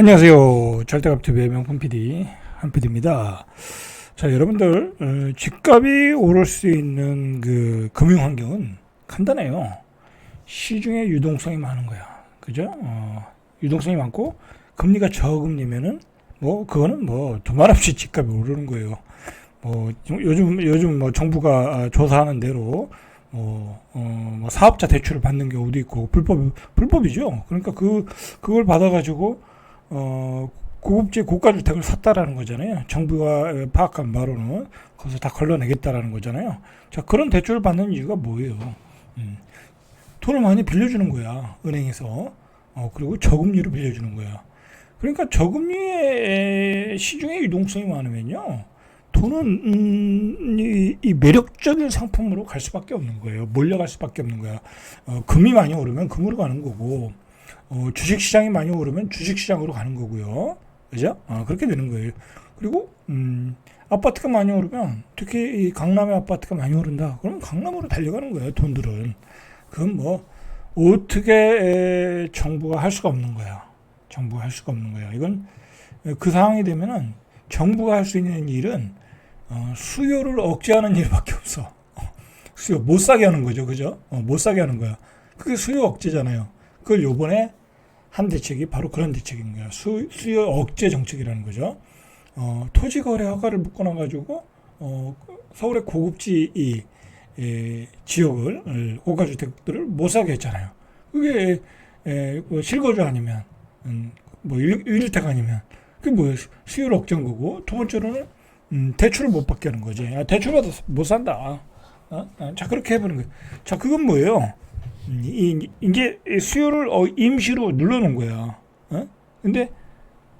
안녕하세요. 절대값TV의 명품 PD 한 PD입니다. 자, 여러분들 어, 집값이 오를 수 있는 그 금융 환경은 간단해요. 시중에 유동성이 많은 거야. 그죠? 어, 유동성이 많고 금리가 저금리면은 뭐 그거는 뭐 두말 없이 집값이 오르는 거예요. 뭐 요즘 요즘 뭐 정부가 아, 조사하는 대로 뭐, 어, 뭐 사업자 대출을 받는 경우도 있고 불법 불법이죠. 그러니까 그 그걸 받아가지고 어 고급지 고가 주택을 샀다라는 거잖아요. 정부가 파악한 바로는 거기서 다 걸러내겠다라는 거잖아요. 자 그런 대출을 받는 이유가 뭐예요? 음, 돈을 많이 빌려주는 거야 은행에서. 어 그리고 저금리로 빌려주는 거야. 그러니까 저금리에 시중에 유동성이 많으면요. 돈은 음, 이, 이 매력적인 상품으로 갈 수밖에 없는 거예요. 몰려갈 수밖에 없는 거야. 어, 금이 많이 오르면 금으로 가는 거고, 어, 주식 시장이 많이 오르면 주식 시장으로 가는 거고요. 그죠? 어, 그렇게 되는 거예요. 그리고 음, 아파트가 많이 오르면 특히 이 강남의 아파트가 많이 오른다. 그러면 강남으로 달려가는 거예요. 돈들은. 그건 뭐 어떻게 에, 정부가 할 수가 없는 거야. 정부가 할 수가 없는 거야. 이건 그 상황이 되면은 정부가 할 수 있는 일은 어, 수요를 억제하는 일밖에 없어. 수요 못 사게 하는 거죠, 그죠? 어, 못 사게 하는 거야. 그게 수요 억제잖아요. 그걸 요번에 한 대책이 바로 그런 대책인 거야. 수, 수요 억제 정책이라는 거죠. 어, 토지 거래 허가를 묶어놔 가지고 어, 서울의 고급지 이 에, 지역을 고가 주택들을 못 사게 했잖아요. 그게 에, 뭐 실거주 아니면 음, 뭐 일, 일택 아니면 그게 뭐예요? 수요를 억제한 거고 두 번째로는 음, 대출을 못 받게 하는 거지. 아, 대출 받아서 못 산다. 어? 어? 자 그렇게 해보는 거예요. 자 그건 뭐예요? 음, 이, 이제 수요를 어, 임시로 눌러놓은 거야. 어? 근데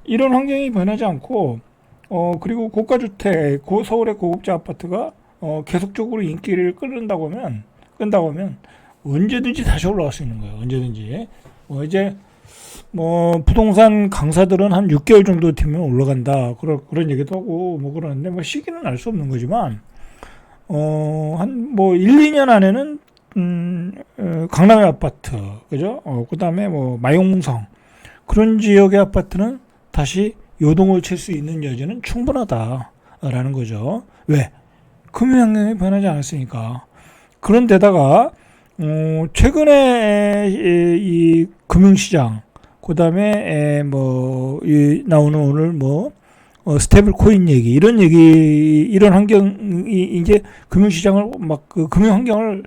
이런 환경이 변하지 않고 어 그리고 고가 주택, 고 서울의 고급지 아파트가 어 계속적으로 인기를 끌는다고 하면 끈다고 하면 언제든지 다시 올라갈 수 있는 거예요. 언제든지. 뭐 이제 뭐 부동산 강사들은 한 6개월 정도 되면 올라간다. 그런 그런 얘기도 하고 뭐 그러는데 뭐 시기는 알 수 없는 거지만 어 한 뭐 1, 2년 안에는 음, 어, 강남의 아파트, 그죠? 어, 그 다음에 뭐, 마용성. 그런 지역의 아파트는 다시 요동을 칠 수 있는 여지는 충분하다라는 거죠. 왜? 금융환경이 변하지 않았으니까. 그런데다가, 어, 최근에 이, 이 금융시장, 그 다음에 뭐, 이 나오는 오늘 뭐, 어, 스테이블 코인 얘기, 이런 얘기, 이런 환경이 이제 금융시장을 막 그 금융 환경을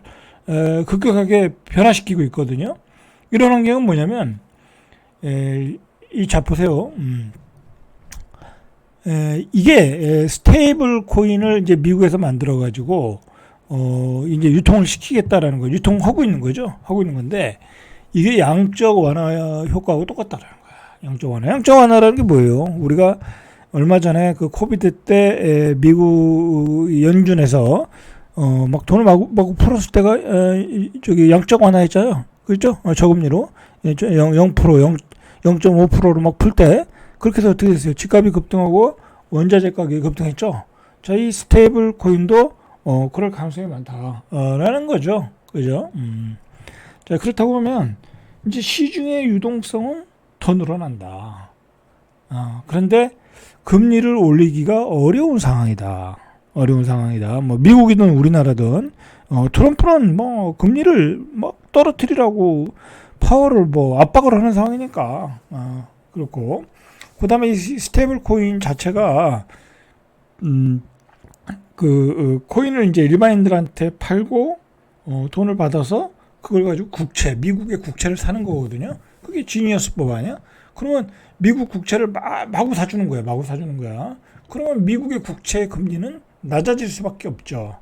에, 급격하게 변화시키고 있거든요. 이런 환경은 뭐냐면 에, 이 자 보세요. 음. 에, 이게 에, 스테이블 코인을 이제 미국에서 만들어 가지고 어 이제 유통을 시키겠다라는 거 유통하고 있는 거죠. 하고 있는 건데 이게 양적 완화 효과하고 똑같다라는 거야. 양적 완화. 양적 완화라는 게 뭐예요? 우리가 얼마 전에 그 코비드 때 미국 연준에서 어, 막 돈을 마구, 풀었을 때가, 에, 저기, 양적 완화했잖아요. 그렇죠? 어, 저금리로. 0, 0%, 0, 0.5%로 막 풀 때, 그렇게 해서 어떻게 됐어요? 집값이 급등하고 원자재 가격이 급등했죠? 자, 이 스테이블 코인도, 어, 그럴 가능성이 많다. 어, 라는 거죠. 그죠? 음. 자, 그렇다고 하면, 이제 시중의 유동성은 더 늘어난다. 어, 그런데 금리를 올리기가 어려운 상황이다. 어려운 상황이다. 뭐 미국이든 우리나라든 어, 트럼프는 뭐 금리를 뭐 떨어뜨리라고 파워를 뭐 압박을 하는 상황이니까 어, 그렇고 그다음에 이 스테이블 코인 자체가 음 그 어, 코인을 이제 일반인들한테 팔고 어, 돈을 받아서 그걸 가지고 국채 미국의 국채를 사는 거거든요. 그게 지니어스법 아니야? 그러면 미국 국채를 마, 마구 사주는 거야. 마구 사주는 거야. 그러면 미국의 국채 금리는 낮아질 수밖에 없죠.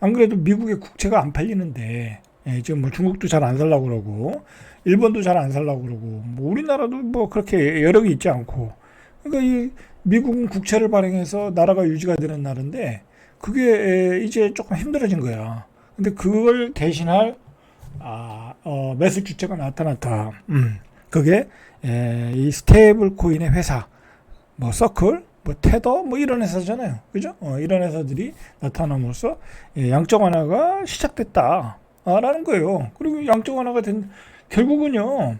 안 그래도 미국의 국채가 안 팔리는데 예, 지금 뭐 중국도 잘 안 살라고 그러고 일본도 잘 안 살라고 그러고 뭐 우리나라도 뭐 그렇게 여력이 있지 않고 그러니까 이 미국은 국채를 발행해서 나라가 유지가 되는 나라인데 그게 예, 이제 조금 힘들어진 거야. 근데 그걸 대신할 아, 어, 매수 주체가 나타났다. 음, 그게 에, 예, 이 스테이블 코인의 회사, 뭐 서클, 뭐 테더 뭐 이런 회사잖아요. 그죠? 어, 이런 회사들이 나타남으로써 예, 양적 완화가 시작됐다라는 거예요. 그리고 양적 완화가 된 결국은요.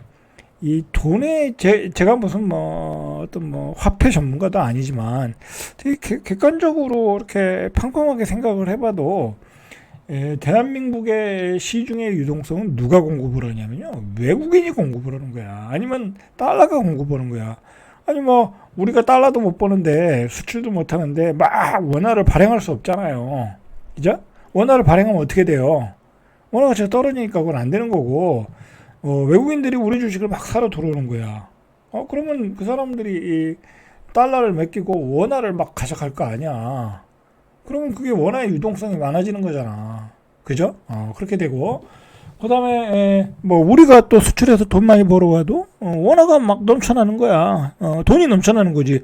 이 돈에 제, 제가 무슨 뭐 어떤 뭐 화폐 전문가도 아니지만 되게 객- 객관적으로 이렇게 평범하게 생각을 해봐도 에, 대한민국의 시중의 유동성은 누가 공급을 하냐면요 외국인이 공급을 하는 거야 아니면 달러가 공급하는 거야 아니 뭐 우리가 달러도 못 버는데 수출도 못 하는데 막 원화를 발행할 수 없잖아요 그죠? 원화를 발행하면 어떻게 돼요? 원화가 진짜 떨어지니까 그건 안 되는 거고 어, 외국인들이 우리 주식을 막 사러 들어오는 거야. 어, 그러면 그 사람들이 이 달러를 맡기고 원화를 막 가져갈 거 아니야. 그러면 그게 원화의 유동성이 많아지는 거잖아. 그죠? 어, 그렇게 되고. 그 다음에, 뭐, 우리가 또 수출해서 돈 많이 벌어와도, 어, 원화가 막 넘쳐나는 거야. 어, 돈이 넘쳐나는 거지.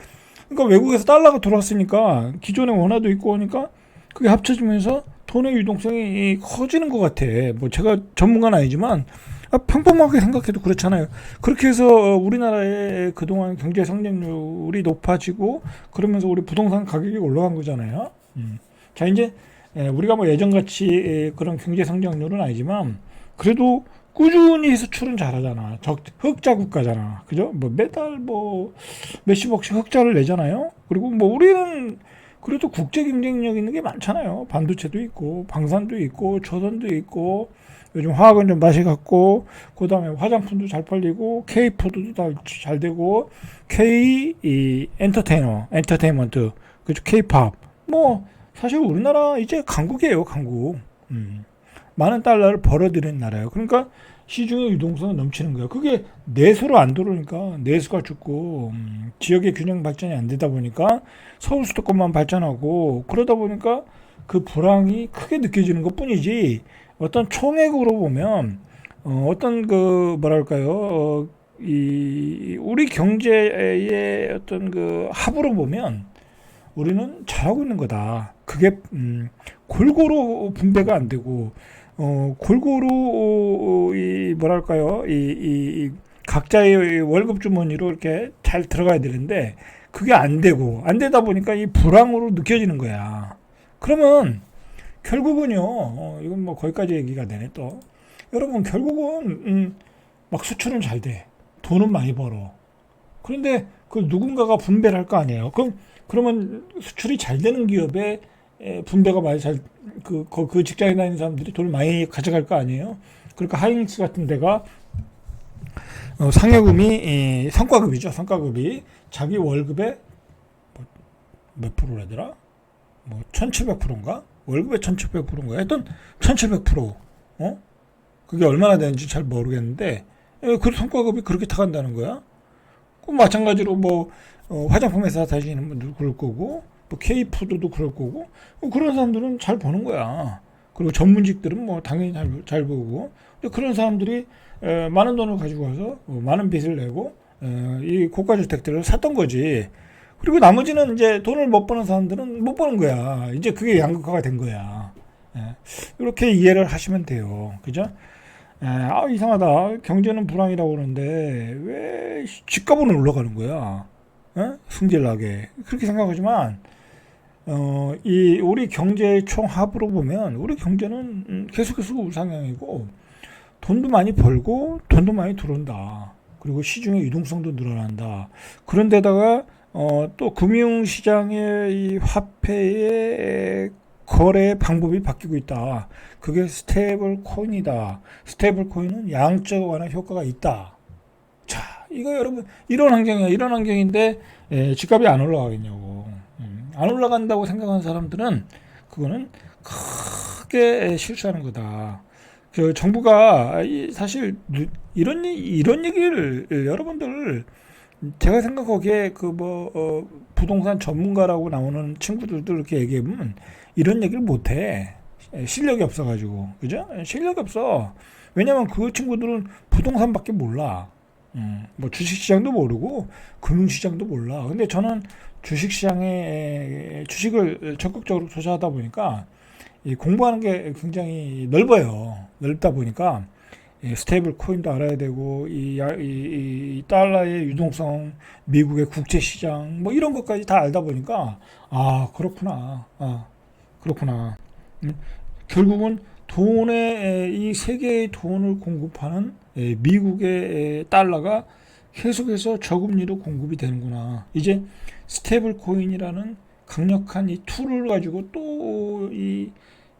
그러니까 외국에서 달러가 들어왔으니까, 기존의 원화도 있고 하니까, 그게 합쳐지면서 돈의 유동성이 커지는 것 같아. 뭐, 제가 전문가는 아니지만, 아, 평범하게 생각해도 그렇잖아요. 그렇게 해서 어, 우리나라의 그동안 경제 성장률이 높아지고 그러면서 우리 부동산 가격이 올라간 거잖아요. 음. 자 이제 에, 우리가 뭐 예전같이 에, 그런 경제 성장률은 아니지만 그래도 꾸준히 수출은 잘하잖아. 적, 흑자 국가잖아. 그죠? 뭐 매달 뭐 몇십억씩 흑자를 내잖아요. 그리고 뭐 우리는 그래도 국제 경쟁력 있는 게 많잖아요. 반도체도 있고 방산도 있고 조선도 있고 요즘 화학은 좀 맛이 갔고 그 다음에 화장품도 잘 팔리고 K 푸드도 다잘 되고 K 이 엔터테이너 엔터테인먼트 그죠 K-팝 뭐 사실 우리나라 이제 강국이에요 강국 음. 많은 달러를 벌어들이는 나라예요. 그러니까 시중의 유동성은 넘치는 거예요. 그게 내수로 안 들어오니까 내수가 죽고 음, 지역의 균형 발전이 안 되다 보니까 서울 수도권만 발전하고 그러다 보니까 그 불황이 크게 느껴지는 것 뿐이지 어떤 총액으로 보면 어, 어떤 그 뭐랄까요? 어, 이 우리 경제의 어떤 그 합으로 보면 우리는 잘하고 있는 거다. 그게 음, 골고루 분배가 안 되고 어, 골고루 어, 이 뭐랄까요 이, 이, 이 각자의 월급 주머니로 이렇게 잘 들어가야 되는데 그게 안 되고 안 되다 보니까 이 불황으로 느껴지는 거야. 그러면 결국은요, 어, 이건 뭐 거기까지 얘기가 되네 또. 여러분 결국은 음, 막 수출은 잘 돼, 돈은 많이 벌어. 그런데 그 누군가가 분배를 할 거 아니에요. 그럼 그러면 수출이 잘 되는 기업에 에, 분배가 많이 잘 그 그, 그 직장에 다니는 사람들이 돈을 많이 가져갈 거 아니에요. 그러니까 하이닉스 같은 데가 어, 상여금이 이, 성과급이죠. 성과급이 자기 월급의 뭐, 몇 프로라더라? 뭐 1700%인가? 월급의 1700%인가? 하여튼 1700% 어? 그게 얼마나 되는지 잘 모르겠는데 에, 그 성과급이 그렇게 타간다는 거야. 그 마찬가지로 뭐 어, 화장품 회사 다니시는 분들 그럴 거고 뭐 K푸드도 그럴 거고 어, 그런 사람들은 잘 버는 거야. 그리고 전문직들은 뭐 당연히 잘, 잘 보고 그런 사람들이 에, 많은 돈을 가지고 와서 어, 많은 빚을 내고 에, 이 고가 주택들을 샀던 거지. 그리고 나머지는 이제 돈을 못 버는 사람들은 못 버는 거야. 이제 그게 양극화가 된 거야. 예. 이렇게 이해를 하시면 돼요. 그죠? 예, 아, 이상하다. 경제는 불황이라고 그러는데 왜 집값은 올라가는 거야? 예? 승질나게. 그렇게 생각하지만 어, 이 우리 경제의 총합으로 보면 우리 경제는 음, 계속해서 우상향이고 돈도 많이 벌고 돈도 많이 들어온다. 그리고 시중의 유동성도 늘어난다. 그런데다가 어, 또 금융시장의 이 화폐의 거래 방법이 바뀌고 있다. 그게 스테이블 코인이다. 스테이블 코인은 양적 완화 효과가 있다. 자, 이거 여러분 이런 환경이야. 이런 환경인데 에, 집값이 안 올라가겠냐고. 음, 안 올라간다고 생각하는 사람들은 그거는 크게 실수하는 거다. 그 정부가 이- 사실 누- 이런 이- 이런 얘기를 여러분들 제가 생각하기에 그뭐 어, 부동산 전문가라고 나오는 친구들도 이렇게 얘기하면 이런 얘기를 못 해 실력이 없어가지고 그죠? 실력이 없어. 왜냐면 그 친구들은 부동산밖에 몰라. 음, 뭐 주식시장도 모르고 금융시장도 몰라. 근데 저는 주식시장에 주식을 적극적으로 투자하다 보니까 이 공부하는 게 굉장히 넓어요. 넓다 보니까 이 스테이블 코인도 알아야 되고 이, 달러의 유동성, 미국의 국제 시장 뭐 이런 것까지 다 알다 보니까 아 그렇구나, 아 그렇구나. 음, 결국은 돈의 이 세계의 돈을 공급하는 에, 미국의 에, 달러가 계속해서 저금리로 공급이 되는구나. 이제 스테이블 코인이라는 강력한 이 툴을 가지고 또이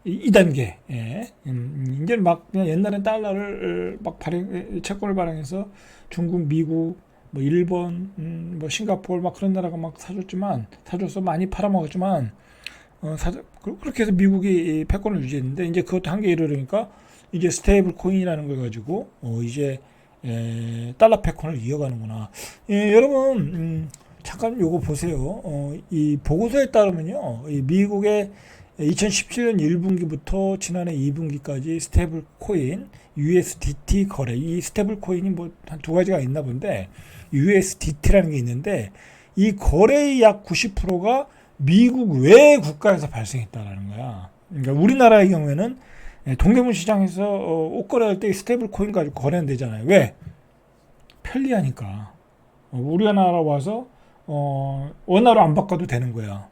이 2단계, 예. 음, 이제 막, 그냥 옛날엔 달러를 막 발행, 채권을 발행해서 중국, 미국, 뭐 일본, 음, 뭐 싱가포르 막 그런 나라가 막 사줬지만, 사줘서 많이 팔아먹었지만, 어, 사, 그- 그렇게 해서 미국이 이 패권을 유지했는데, 이제 그것도 한계에 이르니까, 이제 스테이블 코인이라는 걸 가지고, 어, 이제, 에, 달러 패권을 이어가는구나. 예, 여러분, 음, 잠깐 요거 보세요. 어, 이 보고서에 따르면요, 이 미국의 2017년 1분기부터 지난해 2분기까지 스테이블 코인 USDT 거래 이 스테이블 코인이 뭐 한 두 가지가 있나 본데 USDT라는 게 있는데 이 거래의 약 90%가 미국 외 국가에서 발생했다라는 거야. 그러니까 우리나라의 경우에는 동대문 시장에서 어, 옷 거래할 때 스테이블 코인 가지고 거래는 되잖아요. 왜? 편리하니까. 어, 우리나라 와서 어, 원화로 안 바꿔도 되는 거야.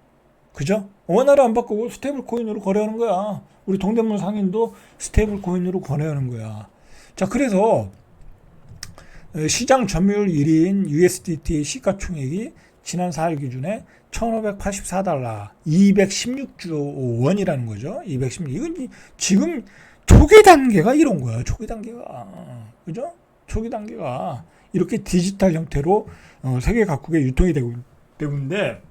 그죠? 원화를 안 바꾸고 스테이블 코인으로 거래하는 거야. 우리 동대문 상인도 스테이블 코인으로 거래하는 거야. 자, 그래서 에, 시장 점유율 1위인 USDT 시가총액이 지난 4일 기준에 1584달러, 216조 원이라는 거죠. 216. 이건 이- 지금 초기 단계가 이런 거야. 초기 단계가. 그죠? 초기 단계가 이렇게 디지털 형태로 어, 세계 각국에 유통이 되고 되는데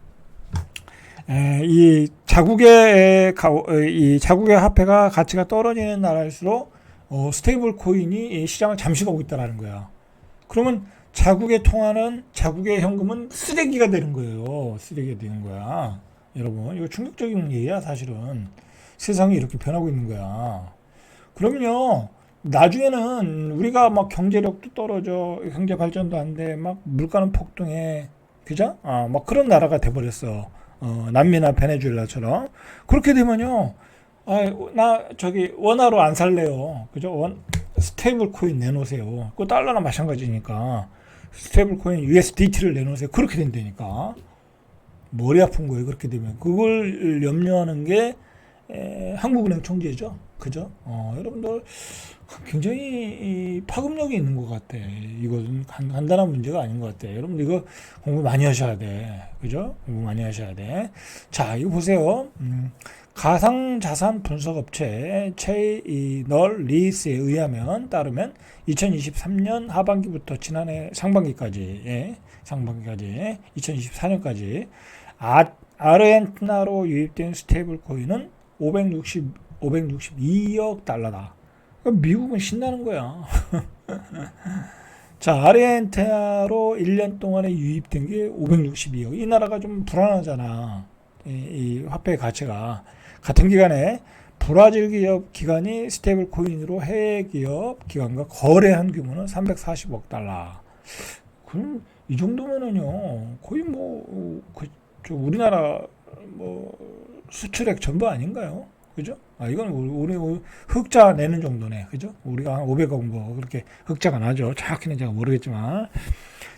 에, 이 자국의 가, 어, 이 자국의 화폐가 가치가 떨어지는 나라일수록 어, 스테이블 코인이 이 시장을 잠식하고 있다라는 거야. 그러면 자국의 통화는 자국의 현금은 쓰레기가 되는 거예요. 쓰레기가 되는 거야. 여러분, 이거 충격적인 얘기야, 사실은. 세상이 이렇게 변하고 있는 거야. 그러면요, 나중에는 우리가 막 경제력도 떨어져, 경제 발전도 안 돼, 막 물가는 폭등해, 그죠? 아, 막 그런 나라가 돼버렸어. 어, 남미나 베네수엘라처럼. 그렇게 되면요, 아, 나 저기 원화로 안 살래요. 그죠? 원, 스테이블 코인 내놓으세요. 그 달러나 마찬가지니까. 스테이블 코인 USDT를 내놓으세요. 그렇게 된다니까. 머리 아픈 거예요. 그렇게 되면. 그걸 염려하는 게 에, 한국은행 총재죠. 그죠? 어, 여러분들 굉장히 이 파급력이 있는 것 같아. 이것은 간, 간단한 문제가 아닌 것 같아. 여러분들 이거 공부 많이 하셔야 돼. 그죠? 공부 많이 하셔야 돼. 자, 이거 보세요. 음, 가상자산 분석업체 체이널 리스에 의하면 따르면 2023년 하반기부터 지난해 상반기까지 예, 상반기까지 2024년까지 아, 아르헨티나로 유입된 스테이블 코인은 560 562억 달러다. 미국은 신나는 거야. 자, 아르헨티나로 1년 동안에 유입된 게 562억. 이 나라가 좀 불안하잖아. 이, 이 화폐의 가치가. 같은 기간에 브라질 기업 기관이 스테이블 코인으로 해외 기업 기관과 거래한 규모는 340억 달러. 그럼 이 정도면은요, 거의 뭐, 그, 저 우리나라 뭐 수출액 전부 아닌가요? 그죠? 아, 이건 우리, 흑자 내는 정도네. 그죠? 우리가 한 500억 뭐 그렇게 흑자가 나죠. 정확히는 제가 모르겠지만.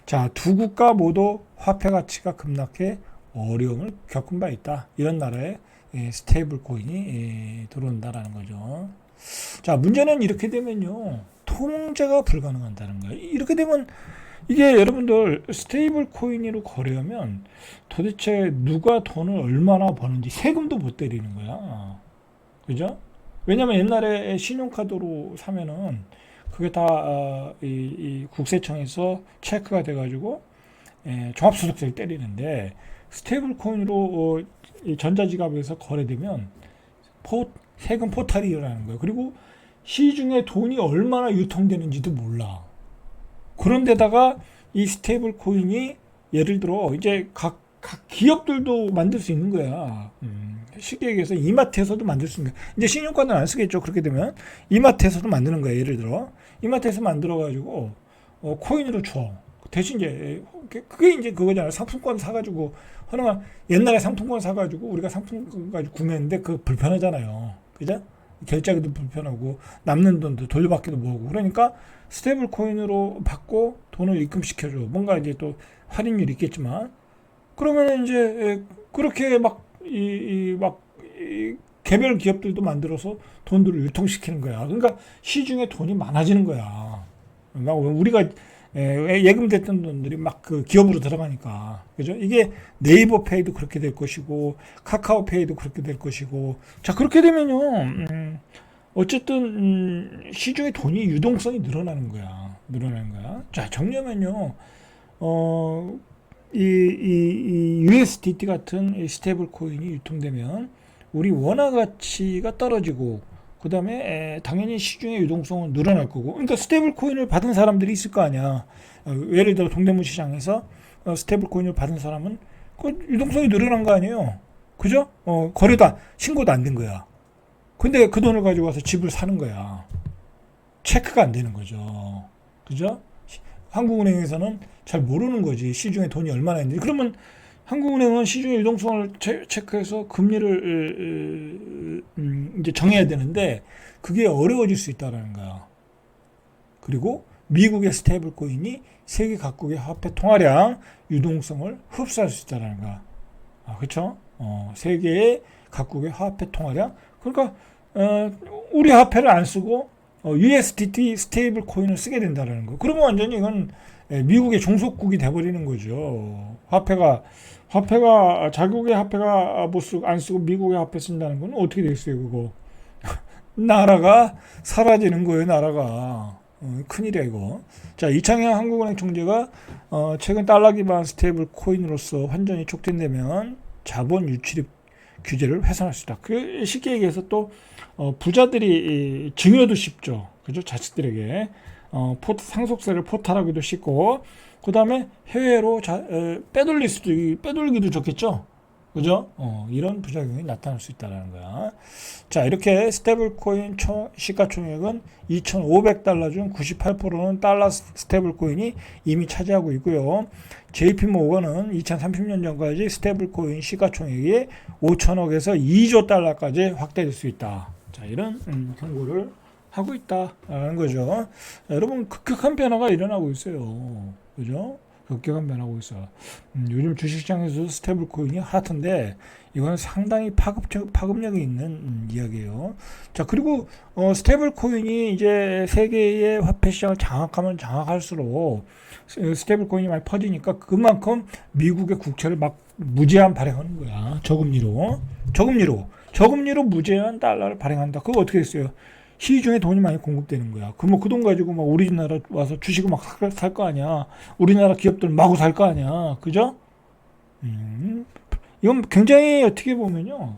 자, 두 국가 모두 화폐 가치가 급락해 어려움을 겪은 바 있다. 이런 나라에 예, 스테이블 코인이 예, 들어온다라는 거죠. 자, 문제는 이렇게 되면요. 통제가 불가능하다는 거예요. 이렇게 되면 이게 여러분들 스테이블 코인으로 거래하면 도대체 누가 돈을 얼마나 버는지 세금도 못 때리는 거야. 그죠? 왜냐면 옛날에 신용카드로 사면은 그게 다, 어, 이, 이 국세청에서 체크가 돼가지고, 예, 종합소득세를 때리는데, 스테이블 코인으로, 어, 이 전자지갑에서 거래되면, 포, 세금 포탈이 일어나는 거예요. 그리고 시중에 돈이 얼마나 유통되는지도 몰라. 그런데다가 이 스테이블 코인이 예를 들어 이제 각, 각 기업들도 만들 수 있는 거야. 음, 쉽게 얘기해서 이마트에서도 만들 수 있는 거야. 이제 신용카드는 안 쓰겠죠. 그렇게 되면 이마트에서도 만드는 거야. 예를 들어 이마트에서 만들어 가지고 어, 코인으로 줘. 대신 이제 그게 이제 그거잖아. 상품권 사가지고 하나 옛날에 상품권 사가지고 우리가 상품권 가지고 구매했는데 그 불편하잖아요. 그죠? 결제하기도 불편하고 남는 돈도 돌려받기도 뭐하고 그러니까 스테이블 코인으로 받고 돈을 입금시켜줘. 뭔가 이제 또 할인율이 있겠지만 그러면 이제 그렇게 막이막 개별 기업들도 만들어서 돈들을 유통시키는 거야. 그러니까 시중에 돈이 많아지는 거야. 막 우리가 예, 예금 됐던 돈들이 막 그 기업으로 들어가니까. 그죠? 이게 네이버 페이도 그렇게 될 것이고 카카오 페이도 그렇게 될 것이고. 자 그렇게 되면요 음, 어쨌든 음, 시중에 돈이 유동성이 늘어나는 거야. 늘어나는 거야. 자 정리하면요 어 이, 이, 이 USDT 같은 이 스테이블 코인이 유통되면 우리 원화 가치가 떨어지고 그 다음에 당연히 시중의 유동성은 늘어날 거고. 그러니까 스테이블 코인을 받은 사람들이 있을 거 아니야. 어, 예를 들어 동대문 시장에서 어, 스테이블 코인을 받은 사람은 그 유동성이 늘어난 거 아니에요. 그죠? 어, 거래도 안- 신고도 안 된 거야. 근데 그 돈을 가지고 와서 집을 사는 거야. 체크가 안 되는 거죠. 그죠? 시- 한국은행에서는 잘 모르는 거지. 시중에 돈이 얼마나 있는지. 그러면 한국은행은 시중의 유동성을 체, 체크해서 금리를 음, 이제 정해야 되는데 그게 어려워질 수 있다라는 거야. 그리고 미국의 스테이블 코인이 세계 각국의 화폐 통화량 유동성을 흡수할 수 있다라는 거야. 아, 그렇죠? 어, 세계의 각국의 화폐 통화량. 그러니까 어, 우리 화폐를 안 쓰고 어, USDT 스테이블 코인을 쓰게 된다라는 거. 그러면 완전히 이건 예, 미국의 종속국이 돼버리는 거죠. 화폐가 화폐가 자국의 화폐가 못 쓰고 안 쓰고 미국의 화폐 쓴다는 건 어떻게 되겠어요, 그거? 나라가 사라지는 거예요, 나라가. 어, 큰일이야 이거. 자, 이창현 한국은행 총재가 어, 최근 달러 기반 스테이블 코인으로서 환전이 촉진되면 자본 유출입 규제를 훼손할 수 있다. 그 쉽게 얘기해서 또 어, 부자들이 이, 증여도 쉽죠. 그죠? 자식들에게 어, 포, 상속세를 포탈하기도 쉽고 그 다음에 해외로 자, 에, 빼돌릴 수도 있- 빼돌기도 좋겠죠. 그죠? 어, 이런 부작용이 나타날 수 있다는 거야. 자, 이렇게 스테이블 코인 총- 시가총액은 2,500달러 중 98%는 달러 스- 스테이블 코인이 이미 차지하고 있고요. JP 모건은 2030년 전까지 스테이블 코인 시가총액이 5천억에서 2조 달러까지 확대될 수 있다. 자, 이런 음, 경고를 하고 있다라는 거죠. 자, 여러분 급격한 변화가 일어나고 있어요. 그죠? 급격한 변화하고 있어. 음, 요즘 주식시장에서 스테이블 코인이 핫한데 이건 상당히 파급 파급력이 있는 음, 이야기예요. 자 그리고 어, 스테이블 코인이 이제 세계의 화폐 시장을 장악하면 장악할수록 스- 스테이블 코인이 많이 퍼지니까 그만큼 미국의 국채를 막 무제한 발행하는 거야. 저금리로 저금리로 저금리로 무제한 달러를 발행한다. 그거 어떻게 됐어요? 시중에 돈이 많이 공급되는 거야. 그럼 그돈 가지고 막 우리나라 와서 주식을 막 살 거 아니야. 우리나라 기업들 마구 살 거 아니야. 그죠? 음, 이건 굉장히 어떻게 보면요.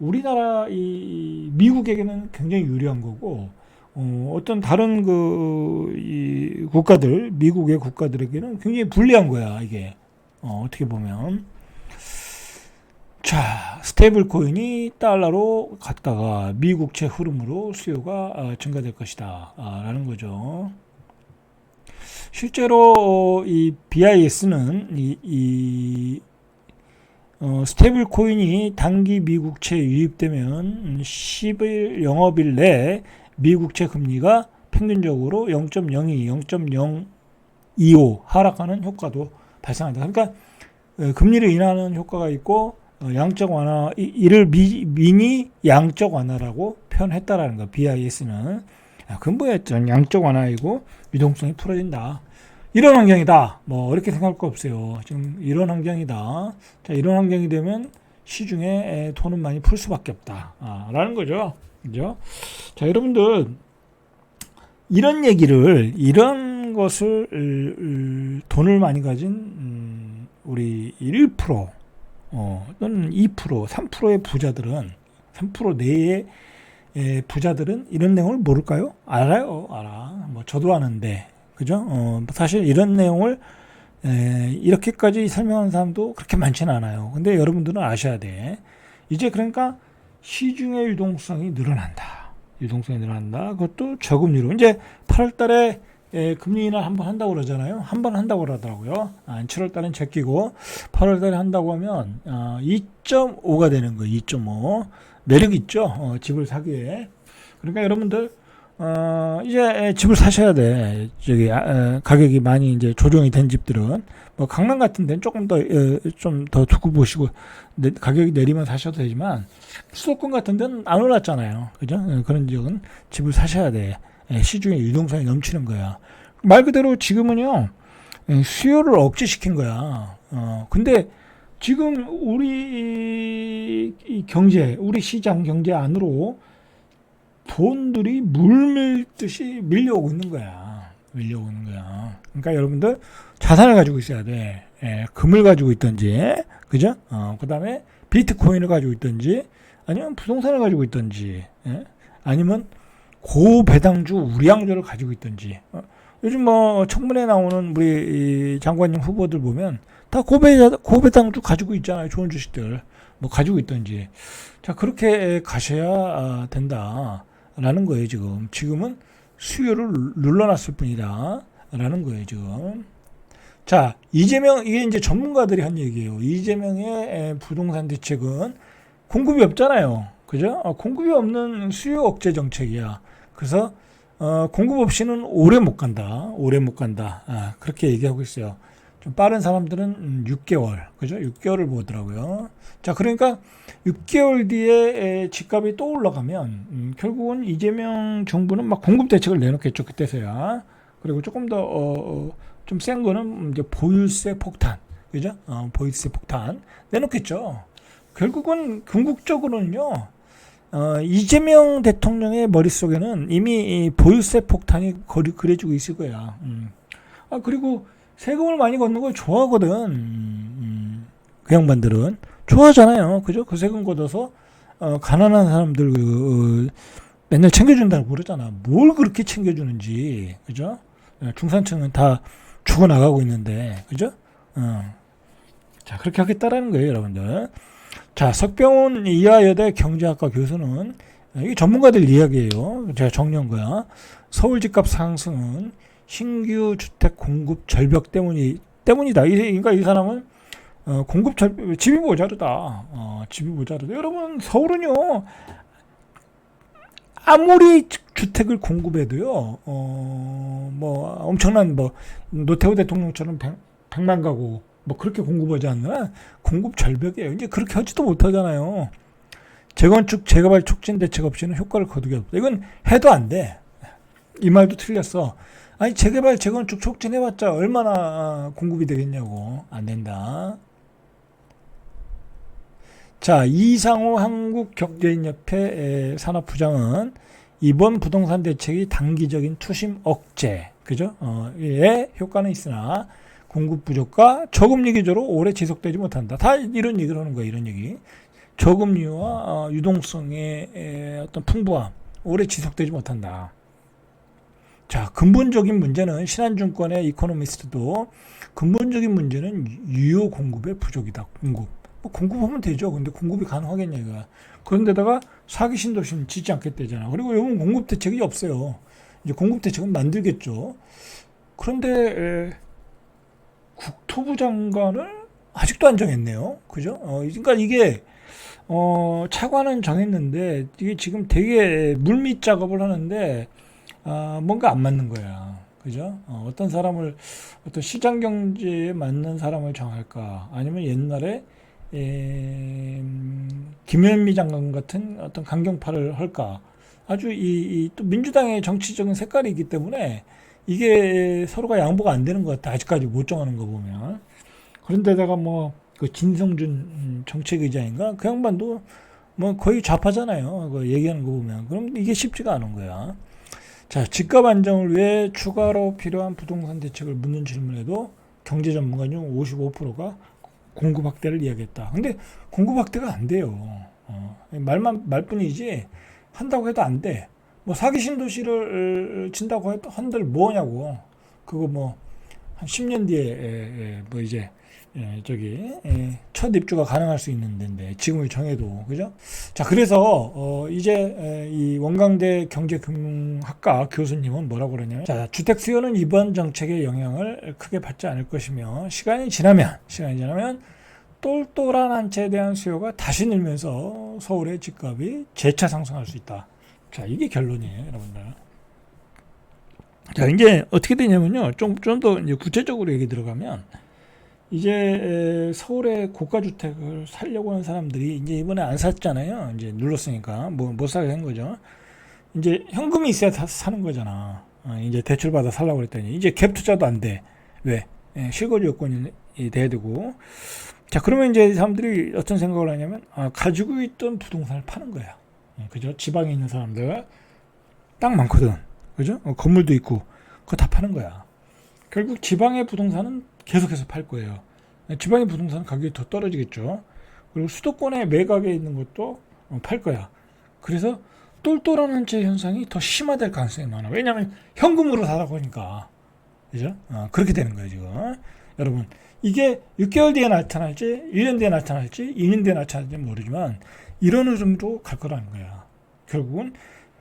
우리나라 이 미국에게는 굉장히 유리한 거고 어, 어떤 다른 그 이 국가들 미국의 국가들에게는 굉장히 불리한 거야 이게 어, 어떻게 보면 자 스테이블 코인이 달러로 갔다가 미국채 흐름으로 수요가 아, 증가될 것이다 아, 라는 거죠. 실제로 어, 이 BIS는 이, 이 어, 스테이블 코인이 단기 미국채 유입되면 10일 영업일 내에 미국채 금리가 평균적으로 0.02, 0.025 하락하는 효과도 발생한다. 그러니까 어, 금리를 인하하는 효과가 있고 어, 양적 완화 이- 이를 미, 미니 양적 완화라고 표현했다라는 거. BIS는 아, 그건 뭐였죠? 양적 완화이고 유동성이 풀어진다. 이런 환경이다. 뭐 이렇게 생각할 거 없어요. 지금 이런 환경이다. 자, 이런 환경이 되면 시중에 에, 돈은 많이 풀 수밖에 없다. 아, 라는 거죠. 그죠? 자, 여러분들 이런 얘기를 이런 것을 돈을 많이 가진 음, 우리 1% 어, 또는 2%, 3%의 부자들은 3% 내의 에, 부자들은 이런 내용을 모를까요? 알아요, 알아. 뭐 저도 아는데, 그죠? 어, 사실 이런 내용을 에, 이렇게까지 설명하는 사람도 그렇게 많지는 않아요. 근데 여러분들은 아셔야 돼. 이제 그러니까 시중의 유동성이 늘어난다. 유동성이 늘어난다. 그것도 저금리로. 이제 8월 달에 예, 금리 인하 한번 한다고 그러잖아요. 한 번 한다고 그러더라고요. 아, 7월 달엔 제끼고 8월 달에 한다고 하면 아, 2.5가 되는 거예요. 2.5. 매력 있죠. 어, 집을 사기에. 그러니까 여러분들 어, 이제 집을 사셔야 돼. 저기 아, 어, 가격이 많이 이제 조정이 된 집들은 뭐 강남 같은 데는 조금 더 좀 더 두고 보시고 내- 가격이 내리면 사셔도 되지만 수도권 같은 데는 안 올랐잖아요. 그죠? 어, 그런 지역은 집을 사셔야 돼. 예, 시중에 유동성이 넘치는 거야. 말 그대로 지금은요 예, 수요를 억제시킨 거야. 어, 근데 지금 우리 이 경제, 우리 시장 경제 안으로 돈들이 물밀듯이 밀려오고 있는 거야. 밀려오고 있는 거야. 그러니까 여러분들 자산을 가지고 있어야 돼. 예, 금을 가지고 있든지, 그죠? 어, 그 다음에 비트코인을 가지고 있든지, 아니면 부동산을 가지고 있든지, 예? 아니면 고배당주 우량주를 가지고 있든지. 어, 요즘 뭐 청문회 나오는 우리 이 장관님 후보들 보면 다 고배 고배당주 가지고 있잖아요. 좋은 주식들 뭐 가지고 있든지. 자 그렇게 가셔야 아, 된다라는 거예요. 지금 지금은 수요를 눌러놨을 뿐이다라는 거예요. 지금. 자 이재명 이게 이제 전문가들이 한 얘기예요. 이재명의 에, 부동산 대책은 공급이 없잖아요. 그죠? 어, 공급이 없는 수요 억제 정책이야. 그래서 어, 공급 없이는 오래 못 간다. 오래 못 간다. 아, 그렇게 얘기하고 있어요. 좀 빠른 사람들은 음, 6개월, 그죠? 6개월을 보더라고요. 자, 그러니까 6개월 뒤에 에, 집값이 또 올라가면 음, 결국은 이재명 정부는 막 공급 대책을 내놓겠죠. 그때서야. 그리고 조금 더 어, 좀센 거는 이제 보유세 폭탄, 그죠? 어, 보유세 폭탄 내놓겠죠. 결국은 궁극적으로는요. 어, 이재명 대통령의 머릿속에는 이미 이 보유세 폭탄이 거리, 그려지고 있을 거야. 음. 아, 그리고 세금을 많이 걷는 걸 좋아하거든. 음, 음. 그 양반들은. 좋아하잖아요. 그죠? 그 세금 걷어서, 어, 가난한 사람들, 그, 어, 맨날 챙겨준다고 그러잖아. 뭘 그렇게 챙겨주는지. 그죠? 어, 중산층은 다 죽어나가고 있는데. 그죠? 어. 자, 그렇게 하겠다라는 거예요, 여러분들. 자, 석병훈 이하여대 경제학과 교수는 이게 전문가들 이야기예요. 제가 정리한 거야. 서울 집값 상승은 신규 주택 공급 절벽 때문이 때문이다. 이, 그러니까 이 사람은 어, 공급 절 집이 모자르다. 어, 집이 모자르다. 여러분 서울은요 아무리 주택을 공급해도요 어, 뭐 엄청난 뭐 노태우 대통령처럼 백, 백만 가구 뭐 그렇게 공급하지 않나 공급 절벽이에요. 이제 그렇게 하지도 못하잖아요. 재건축 재개발 촉진 대책 없이는 효과를 거두기 없다. 이건 해도 안 돼. 이 말도 틀렸어. 아니 재개발 재건축 촉진해봤자 얼마나 공급이 되겠냐고 안 된다. 자 이상호 한국경제인협회 산업부장은 이번 부동산 대책이 단기적인 투심 억제 그죠? 어, 예, 효과는 있으나 공급 부족과 저금리 기조로 오래 지속되지 못한다. 다 이런 얘기를 하는 거예요. 이런 얘기. 저금리와 어, 유동성의 어떤 풍부함 오래 지속되지 못한다. 자, 근본적인 문제는 신한증권의 이코노미스트도 근본적인 문제는 유효 공급의 부족이다. 공급. 뭐 공급하면 되죠. 근데 공급이 가능하겠냐 이거. 그런데다가 사기 신도시는 짓지 않겠다잖아. 그리고 요건 공급 대책이 없어요. 이제 공급 대책은 만들겠죠. 그런데 국토부 장관을 아직도 안 정했네요. 그죠? 어, 그러니까 이게 어, 차관은 정했는데 이게 지금 되게 물밑 작업을 하는데 아, 뭔가 안 맞는 거야. 그죠? 어, 어떤 사람을 어떤 시장 경제에 맞는 사람을 정할까? 아니면 옛날에 에, 음, 김현미 장관 같은 어떤 강경파를 할까? 아주 이, 이 또 민주당의 정치적인 색깔이 있기 때문에 이게 서로가 양보가 안 되는 것 같아. 아직까지 못 정하는 거 보면. 그런데다가 뭐, 그 진성준 정책의장인가? 그 양반도 뭐 거의 좌파잖아요. 그 얘기하는 거 보면. 그럼 이게 쉽지가 않은 거야. 자, 집값 안정을 위해 추가로 필요한 부동산 대책을 묻는 질문에도 경제 전문가 중 55%가 공급 확대를 이야기했다. 근데 공급 확대가 안 돼요. 어, 말만, 말뿐이지 한다고 해도 안 돼. 뭐 사기 신도시를 친다고 한들 뭐냐고. 그거 뭐 한 10년 뒤에 뭐 이제 저기 첫 입주가 가능할 수 있는 데인데 지금을 정해도 그죠? 자 그래서 어 이제 이 원광대 경제금융학과 교수님은 뭐라고 그러냐면 자 주택 수요는 이번 정책의 영향을 크게 받지 않을 것이며 시간이 지나면 시간이 지나면 똘똘한 한 채에 대한 수요가 다시 늘면서 서울의 집값이 재차 상승할 수 있다. 자, 이게 결론이에요, 여러분들. 자, 이제 어떻게 되냐면요. 좀, 좀 더 이제 구체적으로 얘기 들어가면, 이제 서울의 고가 주택을 살려고 하는 사람들이 이제 이번에 안 샀잖아요. 이제 눌렀으니까. 뭐, 못 사게 된 거죠. 이제 현금이 있어야 다 사는 거잖아. 어, 이제 대출 받아 살라고 그랬더니 이제 갭 투자도 안 돼. 왜? 예, 실거주 요건이 돼야 되고. 자, 그러면 이제 사람들이 어떤 생각을 하냐면 아, 가지고 있던 부동산을 파는 거야. 예, 그죠? 지방에 있는 사람들 땅 많거든. 그죠? 어, 건물도 있고 그거 다 파는 거야. 결국 지방의 부동산은 계속해서 팔 거예요. 예, 지방의 부동산 가격이 더 떨어지겠죠. 그리고 수도권에 매각에 있는 것도 어, 팔 거야. 그래서 똘똘한 한채 현상이 더 심화될 가능성이 많아. 왜냐하면 현금으로 사다 보니까. 그죠? 어, 그렇게 되는 거예요, 지금. 여러분, 이게 6개월 뒤에 나타날지, 1년 뒤에 나타날지, 2년 뒤에 나타날지 모르지만, 이런 흐름으로 갈 거라는 거야. 결국은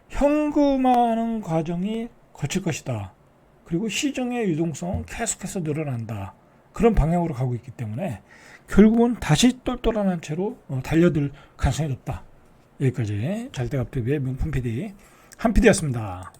현금화하는 과정이 거칠 것이다. 그리고 시중의 유동성은 계속해서 늘어난다. 그런 방향으로 가고 있기 때문에, 결국은 다시 똘똘한 한 채로 어, 달려들 가능성이 높다. 여기까지 잘대갑TV의 명품 PD 한 PD였습니다.